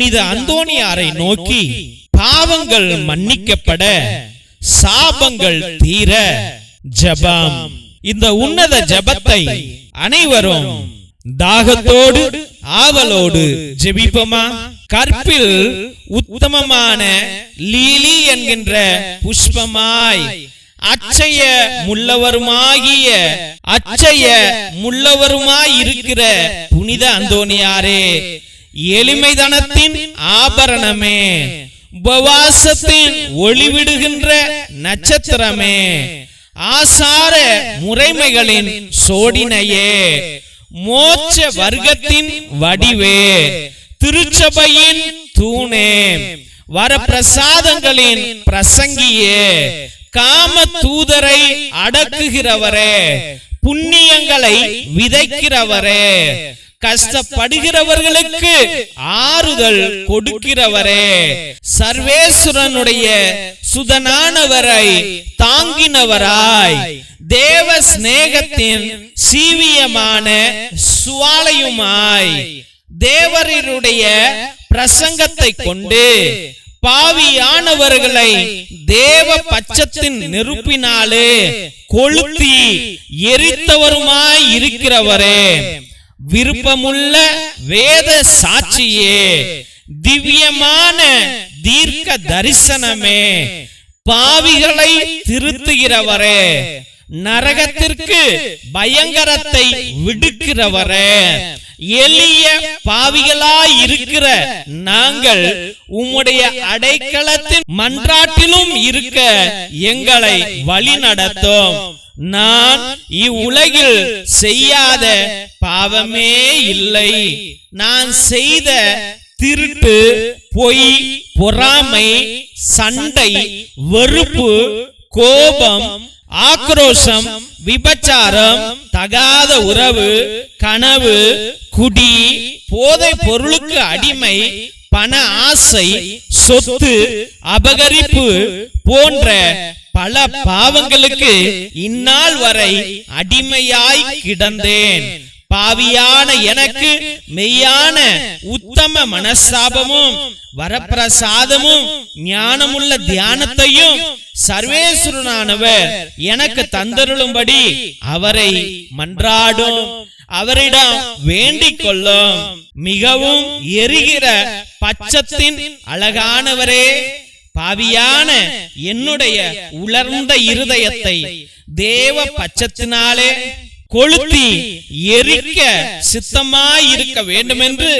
புனித அந்தோணியாரை நோக்கி பாவங்கள் மன்னிக்கப்பட சாபங்கள் தீர ஜபம். இந்த உன்னத ஜபத்தை அனைவரும் தாகத்தோடு ஆவலோடு ஜெபிப்போமா? கற்பில் உத்தமமான லீலி என்கின்ற புஷ்பமாய் அச்சய முள்ளவருமாகிய அச்சய முள்ளவருமாய் இருக்கிற புனித அந்தோணியாரே எளிமைதனத்தின் ஆபரணமே. உபவாசத்தின் ஒளிவிடுகின்ற நட்சத்திரமே. ஆசார முறைமைகளின் சோடினையே. மோட்ச வர்க்கத்தின் வடிவே. திருச்சபையின் தூணே. வரப்பிரசாதங்களின் பிரசங்கியே. காம தூதரை அடக்குகிறவரே. புண்ணியங்களை விதைக்கிறவரே. கஷ்டப்படுகிறவர்களுக்கு ஆறுதல் கொடுக்கிறவரே. சர்வேஸ்வரனுடைய சுதனானவரை தாங்கினவராய் தேவ சிநேகத்தின் சீவியமான சுவாலையுமாய் தேவரருடைய பிரசங்கத்தை கொண்டு பாவியானவர்களை தேவ பச்சத்தின் நெருப்பினாலே கொளுத்தி எரித்தவருமாய் இருக்கிறவரே. விருப்பமுள்ள வேத சாட்சியே திவ்யமான தீர்க்க தரிசனமே பாவிகளை திருத்துகிறவரே நரகத்திற்கு பயங்கரத்தை விடுக்கிறவரே. எளிய பாவிகளாய் இருக்கிற நாங்கள் உம்முடைய அடைக்கலத்தின் மன்றாட்டிலும் இருக்க எங்களை வழி நடத்தும். நான் இவ்வுலகில் செய்யாத பாவமே இல்லை. நான் செய்த திருட்டு பொய் பொறாமை சண்டை வெறுப்பு கோபம் ஆக்ரோஷம் விபச்சாரம் தகாத உறவு கனவு குடி போதை பொருளுக்கு அடிமை பண ஆசை சொத்து அபகரிப்பு போன்ற பல பாவங்களுக்கு இந்நாள் வரை அடிமையாய் கிடந்தேன். பாவியான எனக்கு மெய்யான உத்தம மனஸ்தாபமும் வரப்பிரசாதமும் ஞானமுள்ள தியானத்தையும் சர்வேஸ்வரனானவர் எனக்கு தந்தருளும்படி அவரை மன்றாடும். அவரிடம் வேண்டிக் கொள்ளும் மிகவும் எரிகிற பச்சத்தின் அழகானவரே பாவியான என்னுடைய உலர்ந்த இருதயத்தை தேவ பட்சத்தினாலே கொளுத்தி எரிக்க சித்தமாயிருக்க வேண்டும் என்று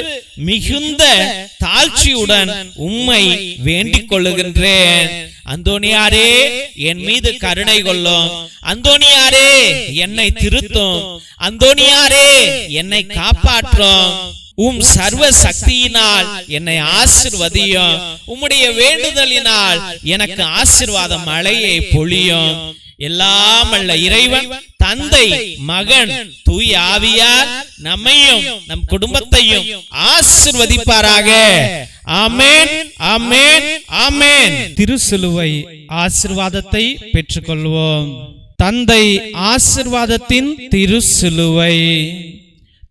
மிகுந்த தாழ்ச்சியுடன் உம்மை வேண்டிக் கொள்ளுகின்றேன் அந்தோனியாரே என் மீது கருணை கொள்ளும். அந்தோனியாரே என்னை திருத்தும். அந்தோனியாரே என்னை காப்பாற்றும். உம் சர்வ சக்தியினால் என்னை ஆசிர்வதியும். உம்முடைய வேண்டுதலினால் எனக்கு ஆசிர்வாத மழையை பொழியும். எல்லாம் அல்ல இறைவன் தந்தை மகன் தூய் ஆவியார் நம்மையும் நம் குடும்பத்தையும் ஆசிர்வதிப்பாராக. ஆமென் ஆமென் ஆமென் திருசிலுவை ஆசிர்வாதத்தை பெற்றுக்கொள்வோம். தந்தை ஆசிர்வாதத்தின் திருசிலுவை.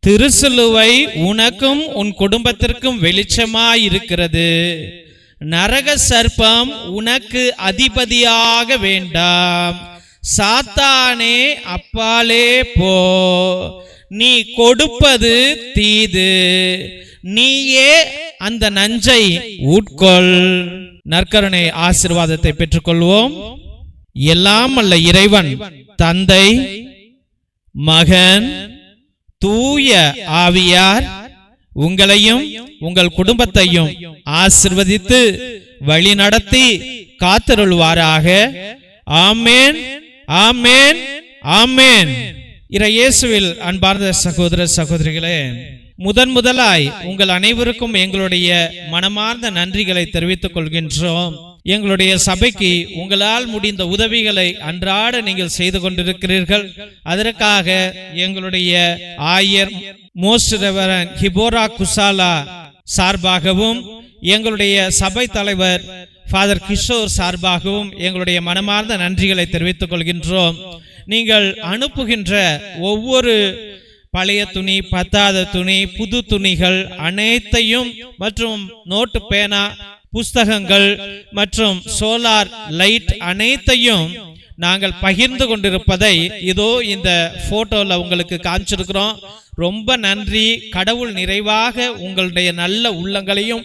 திருசிலுவை உனக்கும் உன் குடும்பத்திற்கும் வெளிச்சமாயிருக்கிறது. நரக சர்ப்பம் உனக்கு அதிபதியாக வேண்டாம். சாத்தானே அப்பாலே போ. நீ கொடுப்பது தீது. நீயே அந்த நஞ்சை உட்கொள். நற்கருணை ஆசிர்வாதத்தை பெற்றுக்கொள்வோம். எல்லாம் அல்ல இறைவன் தந்தை மகன் தூய ஆவியார் உங்களையும் உங்கள் குடும்பத்தையும் ஆசிர்வதித்து வழி நடத்தி காத்தருள்வாராக. ஆமேன் ஆமேன் ஆமேன். இறை இயேசுவில் அன்பார்ந்த சகோதர சகோதரிகளே முதன் முதலாய் உங்கள் அனைவருக்கும் எங்களுடைய மனமார்ந்த நன்றிகளை தெரிவித்துக் கொள்கின்றோம். எங்களுடைய சபைக்கு உங்களால் முடிந்த உதவிகளை அன்றாட நீங்கள் செய்து கொண்டிருக்கிறீர்கள். அதற்காக எங்களுடைய ஆயர் மோஸ்ட் ரெவரன் ஹிபோரா குசாலா சார்பாகவும் எங்களுடைய சபை தலைவர் ஃபாதர் கிஷோர் சார்பாகவும் எங்களுடைய மனமார்ந்த நன்றிகளை தெரிவித்துக் கொள்கின்றோம். நீங்கள் அனுப்புகின்ற ஒவ்வொரு பழைய துணி பத்தாத துணி புது துணிகள் அனைத்தையும் மற்றும் நோட்டு பேனா புஸ்தகங்கள் மற்றும் சோலார் லைட் அனைத்தையும் நாங்கள் பகிர்ந்து கொண்டிருப்பதை இதோ இந்த போட்டோல உங்களுக்கு காமிச்சிருக்கிறோம். ரொம்ப நன்றி. கடவுள் நிறைவாக உங்களுடைய நல்ல உள்ளங்களையும்